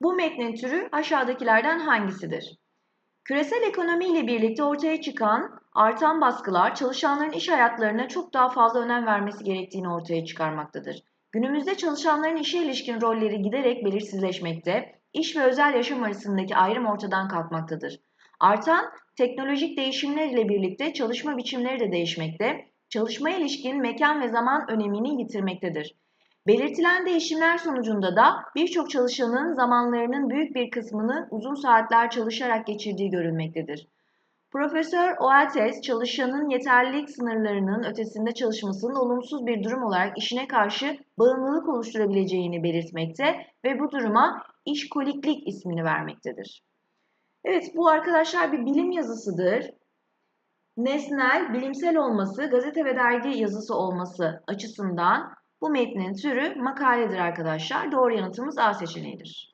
Bu metnin türü aşağıdakilerden hangisidir? Küresel ekonomi ile birlikte ortaya çıkan artan baskılar çalışanların iş hayatlarına çok daha fazla önem vermesi gerektiğini ortaya çıkarmaktadır. Günümüzde çalışanların işe ilişkin rolleri giderek belirsizleşmekte, iş ve özel yaşam arasındaki ayrım ortadan kalkmaktadır. Artan teknolojik değişimler ile birlikte çalışma biçimleri de değişmekte, çalışmaya ilişkin mekan ve zaman önemini yitirmektedir. Belirtilen değişimler sonucunda da birçok çalışanın zamanlarının büyük bir kısmını uzun saatler çalışarak geçirdiği görülmektedir. Profesör Oates, çalışanın yeterlilik sınırlarının ötesinde çalışmasının olumsuz bir durum olarak işine karşı bağımlılık oluşturabileceğini belirtmekte ve bu duruma işkoliklik ismini vermektedir. Evet, bu arkadaşlar bir bilim yazısıdır. Nesnel, bilimsel olması, gazete ve dergi yazısı olması açısından bu metnin türü makaledir arkadaşlar. Doğru yanıtımız A seçeneğidir.